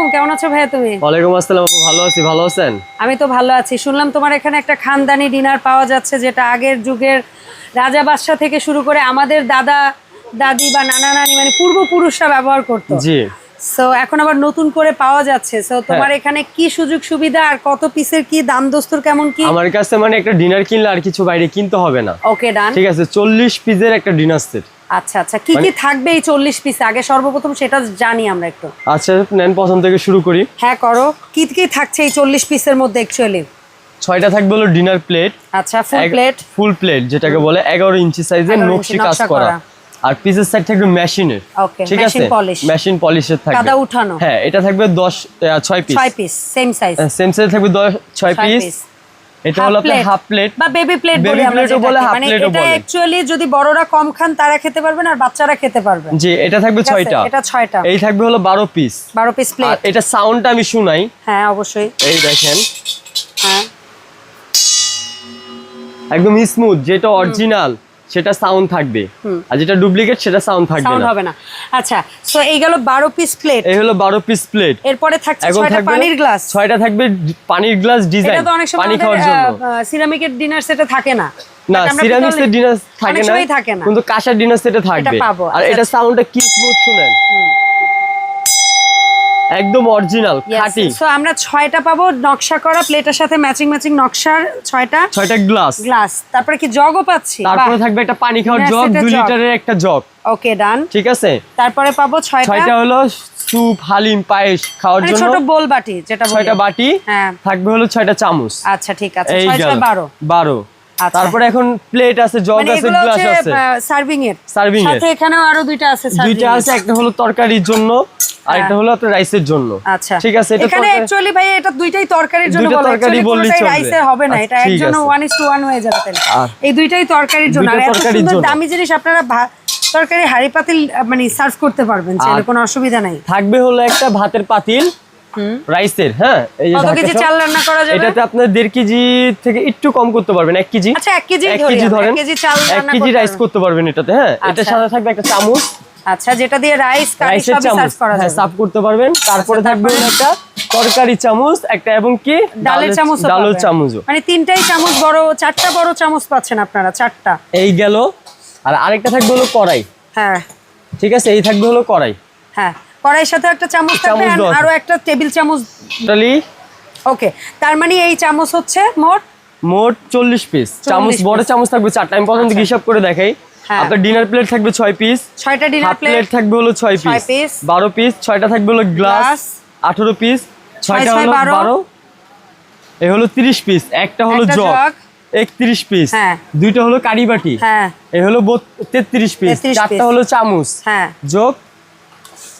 আলাইকুম কেমন আছো ভাইয়া তুমি? ওয়ালাইকুম আসসালাম আপু ভালো আছি ভালো আছেন? আমি তো ভালো আছি। শুনলাম তোমার এখানে একটা খানদানি ডিনার পাওয়া যাচ্ছে যেটা আগের যুগের রাজা বাদশাহ থেকে শুরু করে আমাদের দাদা দাদি বা নানা নানি মানে পূর্বপুরুষরা ব্যবহার করতো। জি। সো এখন আবার নতুন করে পাওয়া যাচ্ছে। সো তোমার এখানে কি সুযোগ সুবিধা আর কত পিসের কি দাম দস্তুর কেমন কি? আমার কাছে মানে একটা ডিনার কিনলে আর কিছু বাইরে কিনতে হবে না। ওকে ডান ঠিক আছে চল্লিশ পিসের একটা ডিনার সেট। আচ্ছা আচ্ছা। কি কি থাকবে এই চল্লিশ পিসে আগে সর্বপ্রথম সেটা জানি আমরা একটু। আচ্ছা নেন প্রথম থেকে শুরু করি। হ্যাঁ করো। কি কি থাকছে এই চল্লিশ পিসের মধ্যে অ্যাকচুয়ালি ছয়টা থাকবে হলো ডিনার প্লেট আচ্ছা ফুল প্লেট ফুল প্লেট যেটাকে বলে এগারো ইঞ্চি সাইজের 11 নকশি কাজ করা। আর পিসের সাইড থাকবে মেশিনের ঠিক আছে। মেশিন পলিশের থাকবে। কাদা উঠানো। হ্যাঁ এটা থাকবে দশ আহ, ছয় পিস ছয় piece same size same size থাকবে দশ ছয় ছয় পিস piece। এটা হলো হাফ প্লেট বা বেবি প্লেট বলি আমরা বলে, মানে এটা অ্যাকচুয়ালি যদি বড়রা কম খান তারা খেতে পারবেন আর বাচ্চারা খেতে পারবেন। জি এটা থাকবে ঠিক আছে? ছয়টা। এটা ছয়টা। এই থাকবে হলো বারো পিস বারো পিস আর প্লেট এটা সাউন্ডটা আমি শুনাই। হ্যাঁ অবশ্যই। এই দেখেন। হ্যাঁ। একদম স্মুথ যেটা অরিজিনাল সেটা সাউন্ড থাকবে। আর যেটা ডুপ্লিকেট সেটা সাউন্ড থাকবে সাউন্ড হবে না। আচ্ছা সো এই গেল বারো পিস প্লেট এই হলো বারো পিস প্লেট এরপরে থাকছে ছয়টা থাকবে পানির গ্লাস ছয়টা থাকবে পানির গ্লাস ডিজাইন এটা তো অনেক সময় পানি খাওয়ার জন্য। সিরামিকের ডিনার সেটে থাকে না। না পিতলের- ডিনার থাকে না থাকে কিন্তু কাঁসার ডিনার সেটে থাকবে। পাবো, আর আচ্ছা, এটা আচ্ছা। সাউন্ডটা কি স্মুথ শুনেন? একদম অরিজিনাল খাঁটি। সো আমরা 6টা পাবো নকশা করা প্লেটের সাথে ম্যাচিং ম্যাচিং নকশার 6টা 6টা গ্লাস গ্লাস তারপরে কি জগও পাচ্ছি? তারপরে থাকবে একটা পানি খাওয়ার জগ 2 লিটারের একটা জগ ওকে ডান ঠিক আছে? তারপরে পাবো 6টা 6টা হলো স্যুপ হালিম পায়েশ খাওয়ার মানে জন্য। ছোট বোল বাটি যেটা 6টা বাটি হ্যাঁ। থাকবে হলো 6টা চামচ। আচ্ছা ঠিক আছে। 6 12 12 তারপরে এখন প্লেট আছে জগ মানে আছে গ্লাস আছে। সার্ভিং এর। Serving এর। সাথে এখানেও আরও দুইটা আছে দুইটা আছে একটা হলো তরকারির জন্য আর একটা হলো আপনার রাইসের জন্য। আচ্ছা। ঠিক আছে এটা এখানে তরকারি- ভাই এটা দুইটাই তরকারির জন্য বলা তরকারি চলবে। রাইসের হবে না এটা আচ্ছা, এর জন্য হয়ে যাবে তাহলে। এই দুইটাই তরকারির জন্য। আর এত তরকারির সুন্দর দামি জিনিস আপনারা তরকারি হাড়ি পাতিল মানে সার্ভ করতে পারবেন চাইলে কোনো অসুবিধা নাই। থাকবে হলো একটা ভাতের পাতিল রাইসের হ্যাঁ? এই যে কত কেজি চাল রান্না করা যাবে? এটাতে আপনার দেড় কেজি থেকে একটু কম করতে পারবেন এক কেজি। আচ্ছা, এক কেজিই এক কেজি ধরেন এক কেজি চাল রান্না কেজি রাইস করতে পারবেন এটাতে হ্যাঁ? আচ্ছা। সাথে থাকবে একটা চামচ। আচ্ছা যেটা দিয়ে রাইস কারি সবই সার্ভ করা হ্যাঁ যাবে। সার্ভ করতে পারবেন। তারপরে আচ্ছা, থাকবে একটা তরকারি চামচ একটা এবং কি? ডালের চামচ ডালের চামচ মানে তিনটাই চামচ বড় চারটা বড় চামচ পাচ্ছেন আপনারা চারটা। এই গেল। আর আরেকটা থাকবে হলো কড়াই। হ্যাঁ। ঠিক আছে এই থাকবে হলো কড়াই। হ্যাঁ। কড়াইয়ের সাথে একটা চামচ থাকবে আরও একটা টেবিল চামচ টোটালি ওকে তার মানে এই চামচ হচ্ছে মোট মোট চল্লিশ পিস চামচ বড়। চামচ থাকবে চারটা। আমি প্রথম থেকে হিসাব করে দেখাই। হ্যাঁ। আপনার ডিনার প্লেট থাকবে ছয় পিস ছয়টা ডিনার প্লেট থাকবে হলো ছয় পিস। বারো পিস ছয়টা থাকবে হলো গ্লাস। আঠারো পিস ছয়টা হলো বারো। বারো। এ হলো তিরিশ পিস একটা হলো জগ জগ। একত্রিশ পিস হ্যাঁ। দুইটা হলো কারিবাটি হ্যাঁ। এ হলো তেত্রিশ পিস 33 চারটা হলো চামচ। হ্যাঁ। যোগ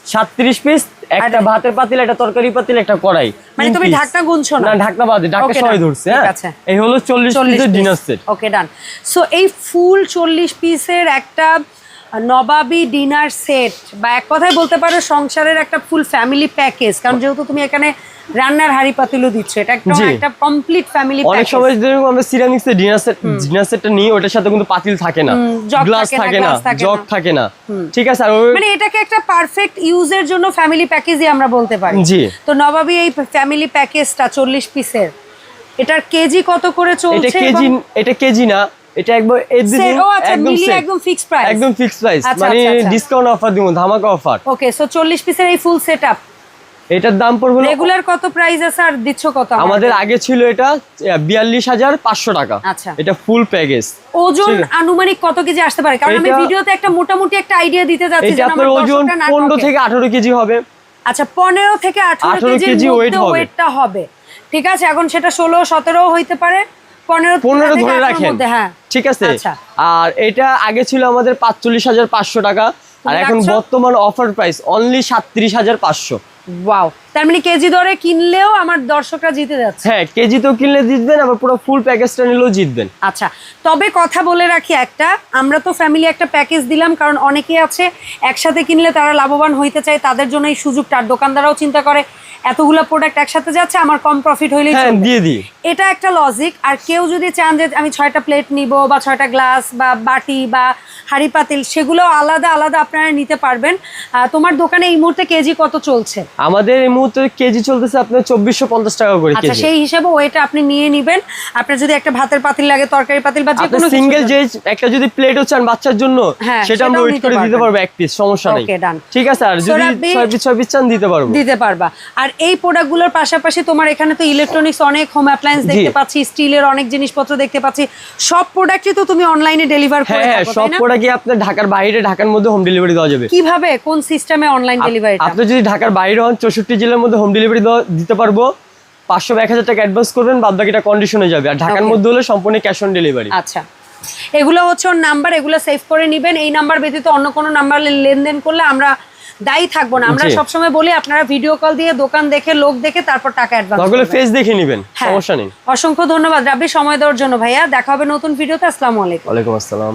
সাতত্রিশ পিস একটা ভাতের পাতিল একটা তরকারি পাতিল একটা কড়াই। মানে তুমি। ঢাকনা গুনছো না? না ঢাকনা বাদে ঢাকনা সবাই ধরছে হ্যাঁ? এই হলো চল্লিশ পিসের dinner set okay done so এই ফুল চল্লিশ পিসের একটা নবাবী ডিনার সেট বা এক কথায় বলতে পারো সংসারের একটা ফুল ফ্যামিলি প্যাকেজ কারণ যেহেতু তুমি এখানে রান্নার হাড়ি পাতিলও দিচ্ছ। এটা একটা একটা কমপ্লিট ফ্যামিলি অনেক সময় যেরকম আমরা সিরামিক্স এর ডিনার সেট ডিনার সেটটা নিই ওটার সাথে কিন্তু পাতিল থাকে না। গ্লাস থাকে না, জগ থাকে না। ঠিক আছে আর মানে এটাকে একটা পারফেক্ট ইউজের জন্য ফ্যামিলি প্যাকেজই আমরা বলতে পারি। জি। তো নবাবী এই ফ্যামিলি প্যাকেজটা চল্লিশ পিসের এটার কেজি কত করে চলছে এটা কেজি এটা কেজি না এটা একবার Set, আচ্ছা, একদম একদম ফিক্সড price? একদম ফিক্সড প্রাইস আচ্ছা, মানে আচ্ছা, আচ্ছা। ডিসকাউন্ট অফার দিব ধামাকা অফার ওকে সো চল্লিশ পিসের এই ফুল সেট আপ এটার দাম পড়বে রেগুলার কত প্রাইস আছে আর দিচ্ছ কত আমাদের আগে ছিল এটা বিয়াল্লিশ হাজার পাঁচশো টাকা। আচ্ছা। এটা ফুল প্যাকেজ ওজন আনুমানিক কত কেজি আসতে পারে? কারণ আমি ভিডিওতে একটা মোটামুটি একটা আইডিয়া দিতে যাচ্ছি যেন আমার ওজন দর্শকরা না পনেরো ঠকে। থেকে আঠারো কেজি হবে। আচ্ছা পনেরো থেকে 18 কেজি হবে। ওয়েটটা হবে। ঠিক আছে এখন সেটা ষোলো সতেরো হইতে পারে। পনেরো পনেরো থেকে ধরে রাখেন। হ্যাঁ। ঠিক আছে? আচ্ছা। আর এটা আগে ছিল আমাদের পাঁচচল্লিশ হাজার পাঁচশো টাকা। আর এখন বর্তমান অফার প্রাইস অনলি সাতত্রিশ হাজার পাঁচশো। ওয়াও তার মানে কেজি দরে কিনলেও আমার দর্শকরা জিতে যাচ্ছে। হ্যাঁ কেজি তো কিনলে জিতবেন আবার পুরো ফুল প্যাকেজটা নিলেও জিতবেন। আচ্ছা তবে কথা বলে রাখি একটা আমরা তো ফ্যামিলি একটা প্যাকেজ দিলাম কারণ অনেকেই আছে একসাথে কিনলে তারা লাভবান হইতে চায় তাদের জন্য এই সুযোগটা। আর দোকানদাররাও চিন্তা করে এতগুলা প্রোডাক্ট একসাথে যাচ্ছে আমার কম প্রফিট হইলেই হ্যাঁ দিয়ে দিই। এটা একটা লজিক আর কেউ যদি চান যে আমি ছয়টা প্লেট নিব বা ছয়টা গ্লাস বা বাটি বা হাঁড়ি পাতিল সেগুলো আলাদা আলাদা আপনারা নিতে পারবেন। তোমার দোকানে এই মুহূর্তে কেজি কত চলছে? আমাদের এই মুহূর্তে কেজি চলতেছে আপনার চব্বিশশো পঞ্চাশ টাকা করে আচ্ছা সেই হিসাবে ওইটা আপনি নিয়ে নিবেন। আপনার যদি একটা ভাতের পাতিল লাগে তরকারি পাতিল বা যে কোনো সিঙ্গেল যে একটা যদি প্লেটও চান বাচ্চার জন্য হ্যাঁ, সেটা আমরা ওয়েট করে দিতে পারব এক পিস সমস্যা নেই। ঠিক আছে আর যদি ছয় পিস ছয় পিস চান দিতে পারব। দিতে পারবা। আর এই প্রোডাক্টগুলোর পাশাপাশি তোমার এখানে তো ইলেকট্রনিক্স অনেক হোম অ্যাপ্লায়েন্স দেখতে পাচ্ছি স্টিলের অনেক জিনিসপত্র দেখতে পাচ্ছি। সব প্রোডাক্টই তো তুমি অনলাইনে ডেলিভার করে হ্যাঁ সব প্রোডাক্টই আপনার ঢাকার বাইরে ঢাকার মধ্যে হোম ডেলিভারি দেওয়া যাবে। কীভাবে? কোন সিস্টেমে অনলাইন ডেলিভারি আপনি যদি ঢাকার বাইরে হন চৌষট্টি জেলার মধ্যে হোম ডেলিভারি দিতে পারব। পাঁচশো এক হাজার টাকা অ্যাডভান্স করবেন বাদ বাকিটা কন্ডিশনে যাবে। আর ঢাকার মধ্যে হলে সম্পূর্ণ ক্যাশ অন ডেলিভারি আচ্ছা। এগুলো হচ্ছে ওর নাম্বার এগুলো সেভ করে নেবেন। এই নাম্বার ব্যতীত অন্য কোনো নাম্বার লেনদেন করলে আমরা দায়ী থাকব না। আমরা। সবসময় বলি আপনারা ভিডিও কল দিয়ে দোকান দেখে লোক দেখে তারপর টাকা অ্যাডভান্স দরকার ফেস দেখে নেবেন। হ্যাঁ। সমস্যা নেই। অসংখ্য ধন্যবাদ। রাব্বি সময় দেওয়ার জন্য ভাইয়া। দেখা হবে নতুন ভিডিওতে আসসালামু আলাইকুম। ওয়ালাইকুম আসসালাম।